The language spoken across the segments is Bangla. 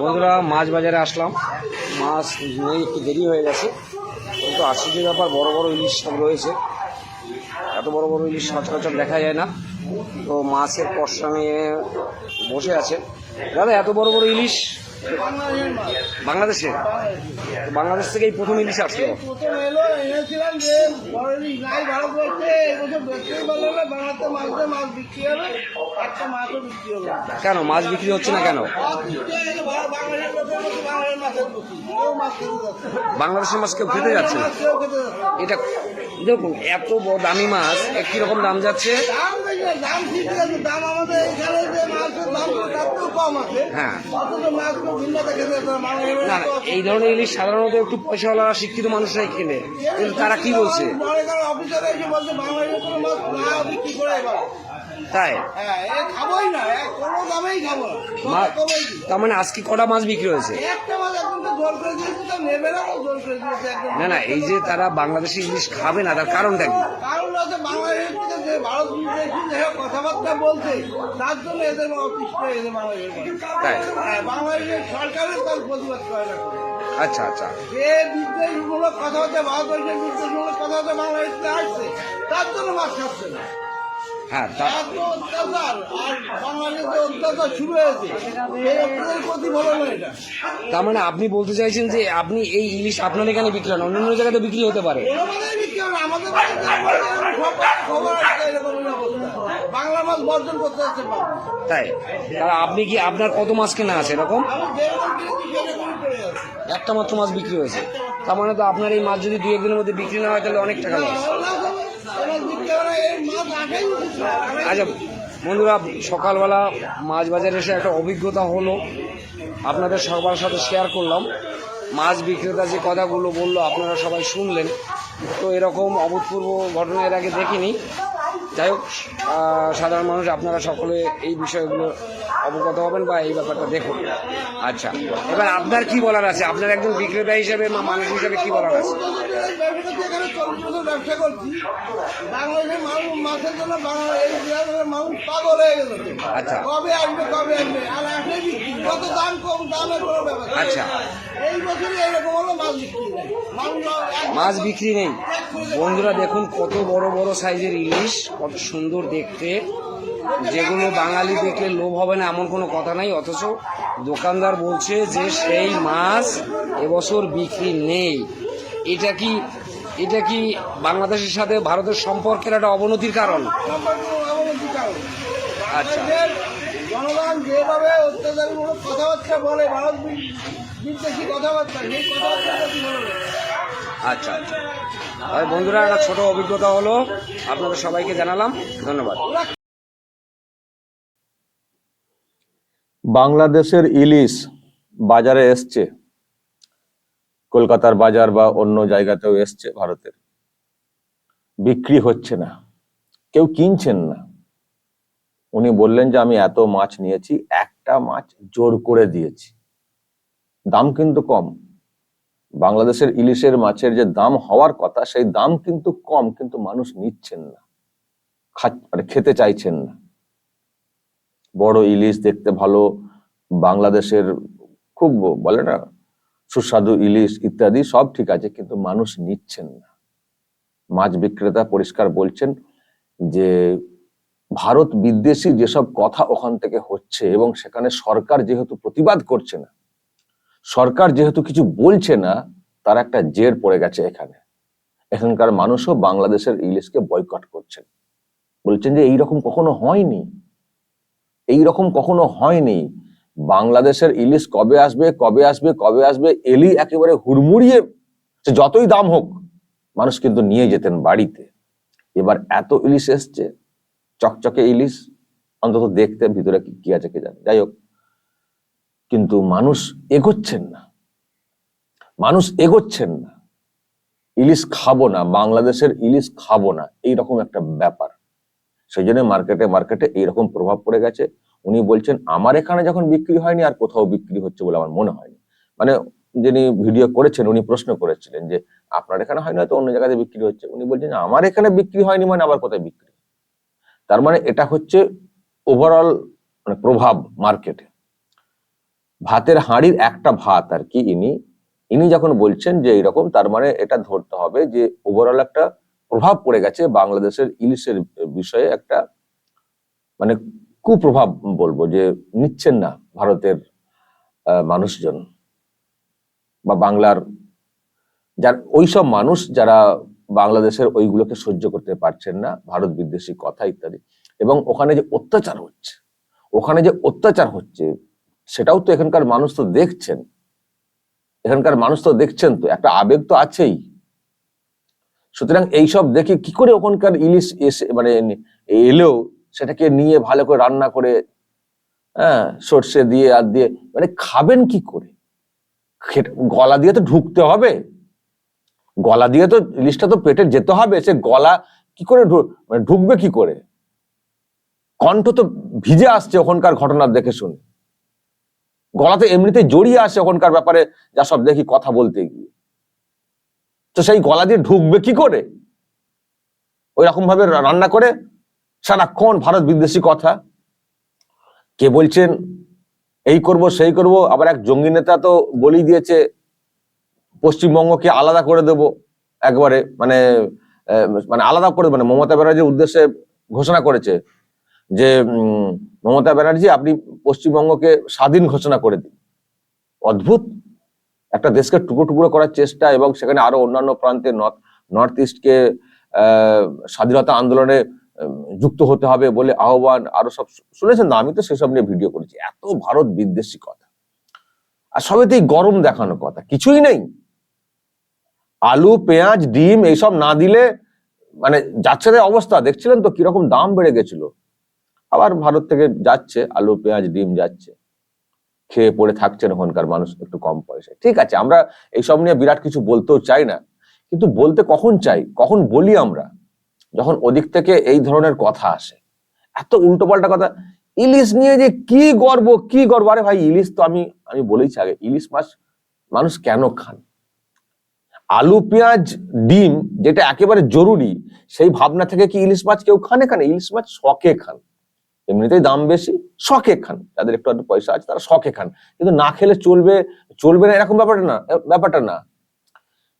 বন্ধুরা, মাছ বাজারে আসলাম। মাছ নিয়ে একটু দেরি হয়ে গেছে। কিন্তু আশ্চর্য ব্যাপার, বড় বড় ইলিশ সব রয়েছে। এত বড় বড় ইলিশ সচরাচর দেখা যায় না। তো মাছের পশা নিয়ে বসে আছে। দাদা, এত বড় বড় ইলিশ বাংলাদেশে? বাংলাদেশ থেকে এই প্রথম ইলিশ আসলো। প্রথম এলো এনেছিলাম যে বড় ইলিশ নাই ভারতবর্ষে এবছর দেখতেই পারল না বাংলাতে মাছ মাছ বিক্রি হবে একটা মাছও বিক্রি হলো কেন? মাছ বিক্রি হচ্ছে না কেন? বাংলাদেশের মাছ কেউ খেতে যাচ্ছে না। এটা দেখুন এত বড় দামি মাছ একই রকম দাম যাচ্ছে? দাম বেশি না, দাম ঠিক আছে দাম আমাদের এখানে যে মাছের দাম তার থেকেও কম আছে। হ্যাঁ। অথচ মাছ না এই ধরনের ইলিশ সাধারণত একটু পয়সাওয়ালা শিক্ষিত মানুষরাই কেনে। কিন্তু তারা কি বলছে? মনে করেন অফিসার এসে বলছে বাংলাদেশের কোনো মাছ না বিক্রি করে এবার? তাই? হ্যাঁ খাবোই না কোনো দামেই খাব। তার মানে আজকে কটা মাছ বিক্রি হয়েছে? না না এই যে তারা বাংলাদেশি ইলিশ খাবে না তার কারণটা কি? কারণ হচ্ছে বাংলাদেশ ভারত কথাবার্তা বলছে তার জন্য এদের অতিষ্ঠ এদের বাংলাদেশের তাই? হ্যাঁ, বাংলাদেশের সরকারের তার প্রতিবাদ করে না। আচ্ছা আচ্ছা। যে বিদ্বেষমূলক কথাবার্তা ভারতবর্ষের বিদ্বেষমূলক কথাবার্তা বাংলাদেশ আসছে তার জন্য মাছ খাচ্ছে না। হ্যাঁ তার মানে আপনি বলতে চাইছেন যে আপনি এই ইলিশ আপনার এখানে বিক্রি হয় অন্য অন্য জায়গাতে বিক্রি হতে পারে? ওরকমই বিক্রি হবে না। আমাদের বাড়িতে আমাদের সব খবর আছে এরকমই অবস্থা। বাংলা মাছ বর্জন করতে তাই? তাহলে আপনি কি আপনার কত মাছ কেনা আছে এরকম? একটা মাত্র মাছ বিক্রি হয়েছে। তার মানে তো আপনার এই মাছ যদি দু একদিনের মধ্যে বিক্রি না হয় তাহলে অনেক টাকা লস আচ্ছা বন্ধুরা, সকালবেলা মাছ বাজারে এসে একটা অভিজ্ঞতা হলো। আপনাদের সবার সাথে শেয়ার করলাম। মাছ বিক্রেতা যে কথাগুলো বলল, আপনারা সবাই শুনলেন। তো এরকম অভূতপূর্ব ঘটনা এর আগে দেখিনি। যাই হোক সাধারণ মানুষ, আপনারা সকলে এই বিষয়গুলো অবগত হবেন বা এই ব্যাপারটা দেখুন আচ্ছা এবার আপনার কি বলার আছে আপনার একজন বিক্রেতা হিসেবে মানুষ হিসেবে কি বলার আছে মানুষ আচ্ছা। কবে কবে আসবে দাম কম আচ্ছা। এই বছরই এরকম হলো মাছ বিক্রি মাছ বিক্রি নেই বন্ধুরা, দেখুন কত বড় বড় সাইজের ইলিশ, কত সুন্দর দেখতে যেগুলো বাঙালি দেখলে লোভ হবে না, এমন কোনো কথা নাই অথচ দোকানদার বলছে যে, সেই মাছ এবছর বিক্রি নেই এটা কি এটা কি বাংলাদেশের সাথে ভারতের সম্পর্কের একটা অবনতির কারণ। আচ্ছা। জনগণ যেভাবে অত্যাচারমূলক কথাবার্তা বলে, ভারত বিদ্বেষী কথাবার্তা, সেই কথাবার্তা। আচ্ছা আচ্ছা। বন্ধুরা, একটা ছোট অভিজ্ঞতা হলো। আপনাদের সবাইকে জানালাম। ধন্যবাদ। বাংলাদেশের ইলিশ বাজারে এসছে। কলকাতার বাজার বা অন্য জায়গাতেও এসছে ভারতের। বিক্রি হচ্ছে না। কেউ কিনছেন না। উনি বললেন যে, আমি এত মাছ নিয়েছি, একটা মাছ জোর করে দিয়েছি। দাম কিন্তু কম। বাংলাদেশের ইলিশের মাছের যে দাম হওয়ার কথা, সেই দাম কিন্তু কম, কিন্তু মানুষ নিচ্ছেন না। মানে খেতে চাইছেন না। বড় ইলিশ দেখতে ভালো, বাংলাদেশের খুব বলে না, সুস্বাদু ইলিশ ইত্যাদি সব ঠিক আছে, কিন্তু মানুষ নিচ্ছেন না। মাছ বিক্রেতা পরিষ্কার বলছেন যে, ভারত বিদ্বেষী যেসব কথা ওখান থেকে হচ্ছে এবং সেখানে সরকার যেহেতু প্রতিবাদ করছে না সরকার যেহেতু কিছু বলছে না, তার একটা জের পড়ে গেছে এখানে। এখানকার মানুষও বাংলাদেশের ইলিশকে বয়কট করছেন। বলছেন যে এইরকম কখনো হয়নি। এই রকম কখনো হয়নি। বাংলাদেশের ইলিশ কবে আসবে কবে আসবে কবে আসবে, এলি একেবারে হুড়মুড়িয়ে যতই দাম হোক, মানুষ কিন্তু নিয়ে যেতেন বাড়িতে। এবার এত ইলিশ এসছে, চকচকে ইলিশ, অন্তত দেখতে ভিতরে কি কি আছে কে জানে। যাই হোক কিন্তু মানুষ এগোচ্ছেন না। মানুষ এগোচ্ছেন না। ইলিশ খাব না, বাংলাদেশের ইলিশ খাব না, এইরকম একটা ব্যাপার। সেই জন্য মার্কেটে মার্কেটে এইরকম প্রভাব পড়ে গেছে। উনি বলছেন, আমার এখানে যখন বিক্রি হয়নি, আর কোথাও বিক্রি হচ্ছে বলে আমার মনে হয়নি। মানে যিনি ভিডিও করেছেন, উনি প্রশ্ন করেছিলেন যে, আপনার এখানে হয় না তো অন্য জায়গাতে বিক্রি হচ্ছে? উনি বলছেন আমার এখানে বিক্রি হয়নি মানে আবার কোথায় বিক্রি? তার মানে এটা হচ্ছে ওভারঅল মানে প্রভাব মার্কেটে। ভাতের হাঁড়ির একটা ভাত আর কি ইনি ইনি যখন বলছেন যে এরকম, তার মানে এটা ধরতে হবে যে ওভারঅল একটা প্রভাব পড়ে গেছে বাংলাদেশের ইলিশের বিষয়ে একটা মানে কুপ্রভাব বলব যে নিচ্ছেন না ভারতের মানুষজন বা বাংলার যার, ওইসব মানুষ যারা বাংলাদেশের ওইগুলোকে সহ্য করতে পারছেন না, ভারত বিদ্বেষী কথা ইত্যাদি। এবং ওখানে যে অত্যাচার হচ্ছে, ওখানে যে অত্যাচার হচ্ছে সেটাও তো এখানকার মানুষ তো দেখছেন। এখানকার মানুষ তো দেখছেন তো, একটা আবেগ তো আছেই। সুতরাং এইসব দেখে কি করে ওখানকার ইলিশ এসে মানে এলেও সেটাকে নিয়ে ভালো করে রান্না করে হ্যাঁ সর্ষে দিয়ে, আর দিয়ে মানে খাবেন কি করে? গলা দিয়ে তো ঢুকতে হবে। গলা দিয়ে তো ইলিশটা তো পেটে যেতে হবে, সে গলা কি করে মানে ঢুকবে কি করে? কণ্ঠ তো ভিজে আসছে ওখানকার ঘটনা দেখে শুনে। গলাতে এমনিতে জড়িয়ে আসে ওখানকার ব্যাপারে, যা সব দেখি কথা বলতে গিয়ে। তো সেই গলা দিয়ে ঢুকবে কি করে? ওই রকম ভাবে রান্না করে? সারাক্ষণ ভারত বিদ্বেষী কথা। কে বলছেন, এই করব, সেই করব, আবার এক জঙ্গি নেতা তো বলেই দিয়েছে, পশ্চিমবঙ্গকে আলাদা করে দেব, একবারে মানে মানে আলাদা করে মানে মমতা ব্যানার্জির উদ্দেশ্যে ঘোষণা করেছে। যে মমতা ব্যানার্জি, আপনি পশ্চিমবঙ্গকে স্বাধীন ঘোষণা করে দিন। অদ্ভুত একটা দেশকে টুকরো টুকরো করার চেষ্টা এবং সেখানে আরও অন্যান্য প্রান্তে নর্থ নর্থ ইস্টকে স্বাধীনতা আন্দোলনে যুক্ত হতে হবে বলে আহ্বান আরও সব শুনেছেন না? আমি তো সেসব নিয়ে ভিডিও করেছি। এত ভারত বিদ্বেষী কথা। আর সবেতেই গরম দেখানো কথা। কিছুই নেই। আলু, পেঁয়াজ, ডিম, এইসব না দিলে মানে যাচ্ছে অবস্থা। দেখছিলেন তো কীরকম দাম বেড়ে গেছিল। আবার ভারত থেকে যাচ্ছে, আলু, পেঁয়াজ, ডিম যাচ্ছে। খেয়ে পড়ে থাকছেন ওখানকার মানুষ একটু কম পয়সায়। ঠিক আছে, আমরা এইসব নিয়ে বিরাট কিছু বলতেও চাই না। কিন্তু বলতে কখন চাই? কখন বলি আমরা? যখন ওদিক থেকে এই ধরনের কথা আসে। এত উল্টোপাল্টা কথা। ইলিশ নিয়ে যে কি গর্ব কি গর্ব? আরে ভাই, ইলিশ তো আমি আমি বলেইছি আগে, ইলিশ মাছ মানুষ কেন খান? আলু, পেঁয়াজ, ডিম, যেটা একেবারে জরুরি, সেই ভাবনা থেকে কি ইলিশ মাছ কেউ খানে? খানে ইলিশ মাছ শখে খান। এমনিতেই দাম বেশি, শখে খান। যাদের একটু একটু পয়সা আছে, তারা শখে খান। কিন্তু না খেলে চলবে চলবে না, এরকম ব্যাপারটা না ব্যাপারটা না।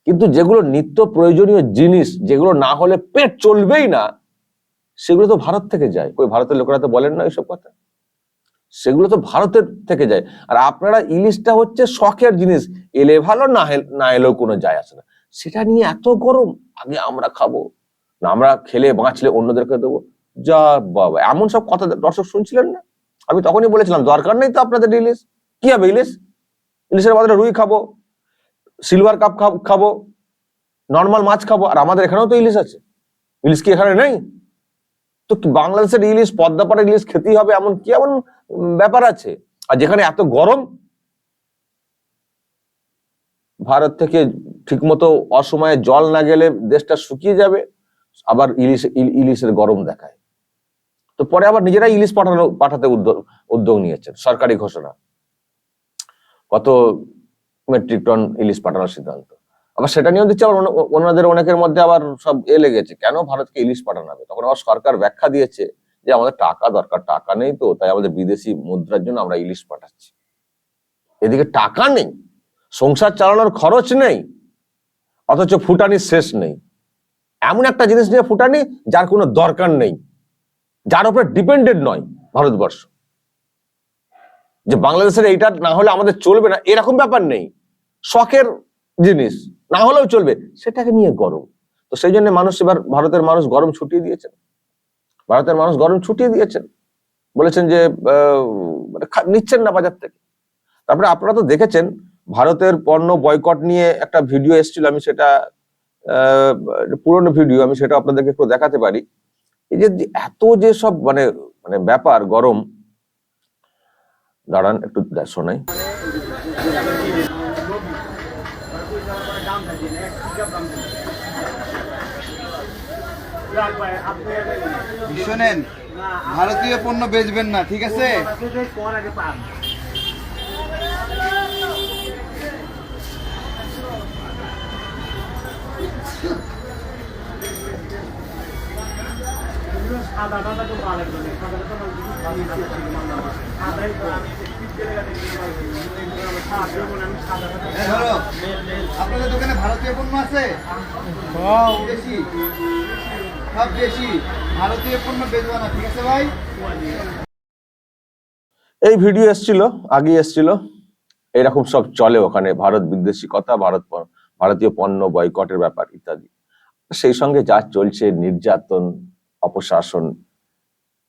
কিন্তু যেগুলো নিত্য প্রয়োজনীয় জিনিস, যেগুলো না হলে পেট চলবেই না, সেগুলো তো ভারত থেকে যায়। ওই ভারতের লোকেরা তো বলেন না এইসব কথা। সেগুলো তো ভারতের থেকে যায়। আর আপনারা ইলিশটা হচ্ছে শখের জিনিস। এলে ভালো, না না এলেও কোনো যায় আসে না। সেটা নিয়ে এত গরম, আগে আমরা খাব। না আমরা খেলে বাঁচলে অন্যদেরকে দেবো। যা বাবা এমন সব কথা দর্শক শুনছিলেন না? আমি তখনই বলেছিলাম, দরকার নেই তো আপনাদের ইলিশ কি হবে ইলিশ ইলিশের বদলে রুই খাব সিলভার কাপ খাব নর্মাল মাছ খাব, আর আমাদের এখানেও তো ইলিশ আছে। ইলিশ কি এখানে নেই? তো বাংলাদেশের ইলিশ পদ্মাপাড়ার ইলিশ খেতেই হবে এমন কি এমন ব্যাপার আছে? আর যেখানে এত গরম, ভারত থেকে ঠিকমতো অসময়ে জল না গেলে দেশটা শুকিয়ে যাবে, আবার ইলিশ ইল- ইলিশের গরম দেখায়। তো পরে আবার নিজেরাই ইলিশ পাঠানো, পাঠাতে উদ্যোগ উদ্যোগ নিয়েছেন, সরকারি ঘোষণা। কত মেট্রিক টন ইলিশ পাঠানোর সিদ্ধান্ত। আবার সেটা নিয়েও দিচ্ছে আবার ওনাদের অনেকের মধ্যে আবার সব এ লেগেছে, কেন ভারতকে ইলিশ পাঠানো হবে? তখন আবার সরকার ব্যাখ্যা দিয়েছে যে আমাদের টাকা দরকার, টাকা নেই তো, তাই আমাদের বিদেশি মুদ্রার জন্য আমরা ইলিশ পাঠাচ্ছি। এদিকে টাকা নেই, সংসার চালানোর খরচ নেই, অথচ ফুটানির শেষ নেই। এমন একটা জিনিস নিয়ে ফুটানি যার কোনো দরকার নেই। যার উপরে ডিপেন্ডেন্ট নয় ভারতবর্ষ। যে বাংলাদেশের এইটা না হলে আমাদের চলবে না, এরকম ব্যাপার নেই। শখের জিনিস, না হলেও চলবে, সেটাকে নিয়ে গরম। তো সেই জন্য মানুষ এবার ভারতের মানুষ গরম ছুটিয়ে দিয়েছেন। ভারতের মানুষ গরম ছুটিয়ে দিয়েছেন। বলেছেন যে মানে নিচ্ছেন না বাজার থেকে। তারপরে আপনারা তো দেখেছেন, ভারতের পণ্য বয়কট নিয়ে একটা ভিডিও এসেছিল, আমি সেটা পুরনো ভিডিও আমি সেটা আপনাদেরকে একটু দেখাতে পারি। এই যে এত যে সব মানে মানে ব্যাপার গরম, দাঁড়ান একটু শোনাই শোনেন ভারতীয় পণ্য বেচবেন না, ঠিক আছে এই ধরো আপনাদের দোকানে ভারতীয় পণ্য আছে? বেশি সব বেশি ভারতীয় পণ্য বেচবে না ঠিক আছে ভাই? এই ভিডিও এসছিল আগে এসছিল। এরকম সব চলে ওখানে ভারত বিদ্বেষী কথা ভারত ভারতীয় পণ্য বয়কটের ব্যাপার ইত্যাদি। সেই সঙ্গে যা চলছে নির্যাতন অপশাসন,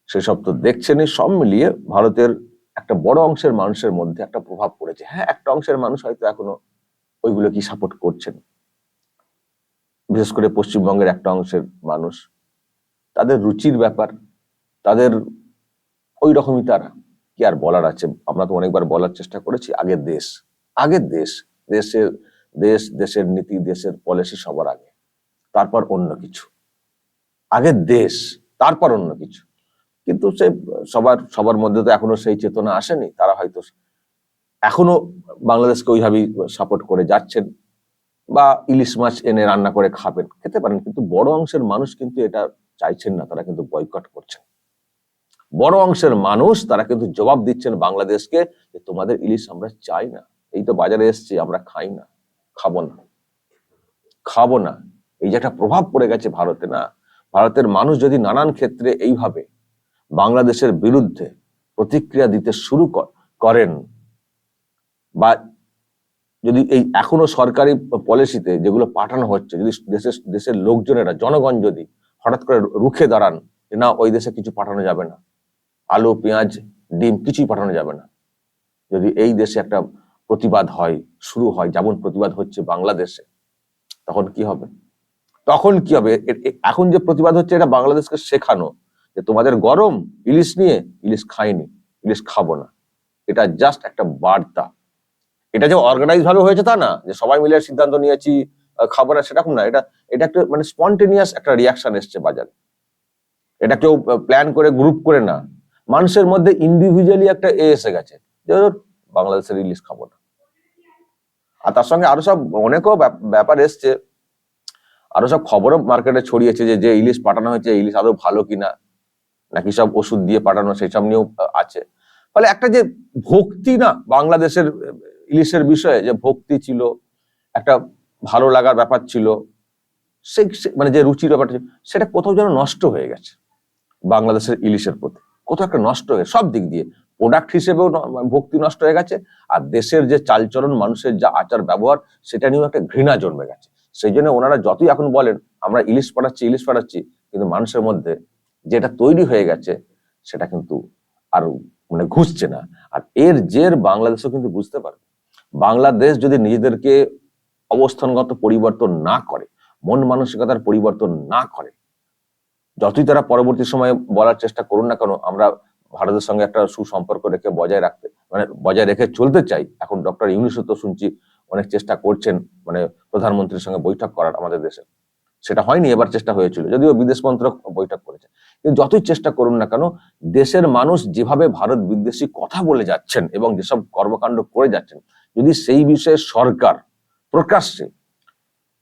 সেসব তো দেখছেনই, সব মিলিয়ে ভারতের একটা বড় অংশের মানুষের মধ্যে একটা প্রভাব পড়েছে। হ্যাঁ একটা অংশের মানুষ হয়তো এখনও ওইগুলো কি সাপোর্ট করছেন। বিশেষ করে পশ্চিমবঙ্গের একটা অংশের মানুষ। তাদের রুচির ব্যাপার, তাদের ওই রকমই তারা। কি আর বলার আছে? আমরা তো অনেকবার বলার চেষ্টা করেছি, আগের দেশ। আগের দেশ দেশের দেশ, দেশের নীতি, দেশের পলিসি সবার আগে। তারপর অন্য কিছু। আগের দেশ, তারপর অন্য কিছু। কিন্তু সে সবার সবার মধ্যে তো এখনও সেই চেতনা আসেনি। তারা হয়তো এখনও বাংলাদেশকে ওইভাবেই সাপোর্ট করে যাচ্ছেন বা ইলিশ মাছ এনে রান্না করে খাবেন, খেতে পারেন। কিন্তু বড় অংশের মানুষ কিন্তু এটা চাইছেন না, তারা কিন্তু বয়কট করছেন। বড় অংশের মানুষ তারা কিন্তু জবাব দিচ্ছেন বাংলাদেশকে যে তোমাদের ইলিশ আমরা চাই না। এই তো বাজারে এসছি, আমরা খাই না, খাব না। খাব না। এই যে একটা প্রভাব পড়ে গেছে ভারতে না ভারতের মানুষ যদি নানান ক্ষেত্রে এইভাবে বাংলাদেশের বিরুদ্ধে প্রতিক্রিয়া দিতে শুরু করেন বা যদি এই এখনও সরকারি পলিসিতে যেগুলো পাঠানো হচ্ছে, যদি দেশের দেশের লোকজনেরা, জনগণ যদি হঠাৎ করে রুখে দাঁড়ান যে না, ওই দেশে কিছু পাঠানো যাবে না, আলু, পেঁয়াজ, ডিম কিছুই পাঠানো যাবে না, যদি এই দেশে একটা প্রতিবাদ হয়, শুরু হয়, যেমন প্রতিবাদ হচ্ছে বাংলাদেশে, তখন কি হবে? তখন কি হবে? এখন যে প্রতিবাদ হচ্ছে এটা বাংলাদেশকে শেখানো যে তোমাদের গরম, ইলিশ নিয়ে ইলিশ খাইনি, ইলিশ খাব না। এটা জাস্ট একটা বার্তা। এটা যে অর্গানাইজ ভাবে হয়েছে তা না, যে সবাই মিলে সিদ্ধান্ত নিয়েছি খাব না সেরকম না। এটা এটা একটা মানে স্পন্টেনিয়াস একটা রিয়াকশন এসছে বাজারে। এটা কেউ প্ল্যান করে গ্রুপ করে না। মানুষের মধ্যে ইন্ডিভিজুয়ালি একটা এ এসে গেছে বাংলাদেশের ইলিশ খাব না। আর তার সঙ্গে আরও সব অনেকও ব্যাপ- ব্যাপার এসছে। আরও সব খবরও মার্কেটে ছড়িয়েছে যে যে ইলিশ পাঠানো হয়েছে ইলিশ আদৌ ভালো কিনা নাকি সব ওষুধ দিয়ে পাঠানো সেসব নিয়েও আছে। ফলে একটা যে ভক্তি না বাংলাদেশের ইলিশের বিষয়ে যে ভক্তি ছিল একটা ভালো লাগার ব্যাপার ছিল সে সে- মানে যে রুচির ব্যাপারটা ছিল, সেটা কোথাও যেন নষ্ট হয়ে গেছে বাংলাদেশের ইলিশের প্রতি। কোথাও একটা নষ্ট হয়ে সব দিক দিয়ে। প্রোডাক্ট হিসেবেও ন- ভক্তি নষ্ট হয়ে গেছে আর দেশের যে চালচলন মানুষের যা আচার ব্যবহার সেটা নিয়েও একটা ঘৃণা জন্মে গেছে। সেই জন্য ওনারা যতই এখন বলেন, আমরা ইলিশ পাঠাচ্ছি ইলিশ পাঠাচ্ছি, কিন্তু মানুষের মধ্যে যেটা তৈরি হয়ে গেছে, সেটা কিন্তু আর মানে ঘুষছে না। আর এর জের বাংলাদেশও কিন্তু বুঝতে পারবে। বাংলাদেশ যদি নিজেদেরকে অবস্থানগত পরিবর্তন না করে, মন মানসিকতার পরিবর্তন না করে, যতই তারা পরবর্তী সময়ে বলার চেষ্টা করুন না কেন, আমরা ভারতের সঙ্গে একটা সুসম্পর্ক রেখে বজায় রাখতে মানে বজায় রেখে চলতে চাই। এখন ডক্টর ইউনুসও তো শুনছি অনেক চেষ্টা করছেন মানে প্রধানমন্ত্রীর সঙ্গে বৈঠক করার আমাদের দেশে। সেটা হয়নি, এবার চেষ্টা হয়েছিল, যদিও বিদেশ মন্ত্রক বৈঠক করেছে। কিন্তু যতই চেষ্টা করুন না কেন, দেশের মানুষ যেভাবে ভারত বিদ্বেষী কথা বলে যাচ্ছেন এবং যেসব কর্মকাণ্ড করে যাচ্ছেন, যদি সেই বিষয়ে সরকার প্রকাশ্যে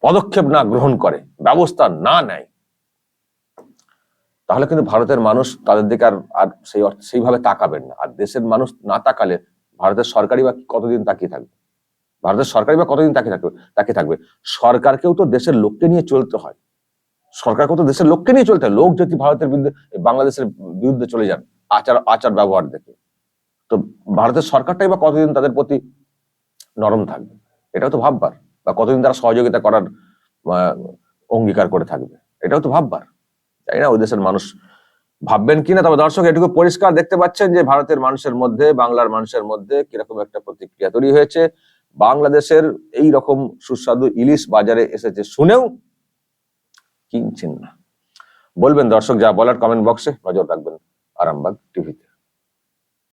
পদক্ষেপ না গ্রহণ করে, ব্যবস্থা না নেয়, তাহলে কিন্তু ভারতের মানুষ তাদের দিকে আর আর সেই সেইভাবে তাকাবেন না। আর দেশের মানুষ না তাকালে ভারতের সরকারি বা কতদিন তাকিয়ে থাকবে? ভারতের সরকারি বা কতদিন তাকে থাকবে তাকে থাকবে। সরকারকেও তো দেশের লোককে নিয়ে চলতে হয়। সরকারকেও তো দেশের লোককে নিয়ে চলতে হয়। লোক যদি ভারতের বিরুদ্ধে, বাংলাদেশের বিরুদ্ধে চলে যান, আচার আচার ব্যবহার দেখে। তো ভারতের সরকারটাই বা কতদিন তাদের প্রতি নরম থাকবে? এটাও তো ভাববার। বা কতদিন তারা সহযোগিতা করার অঙ্গীকার করে থাকবে? এটাও তো ভাববার। তাই না, ওই দেশের মানুষ ভাববেন কিনা? তবে দর্শক, এটুকু পরিষ্কার দেখতে পাচ্ছেন যে ভারতের মানুষের মধ্যে, বাংলার মানুষের মধ্যে কীরকম একটা প্রতিক্রিয়া তৈরি হয়েছে। বাংলাদেশের এই রকম সুস্বাদু ইলিশ বাজারে এসেছে শুনেও কিনছেন না। বলবেন দর্শক, যা বলার কমেন্ট বক্সে নজর রাখবেন আরামবাগ টিভিতে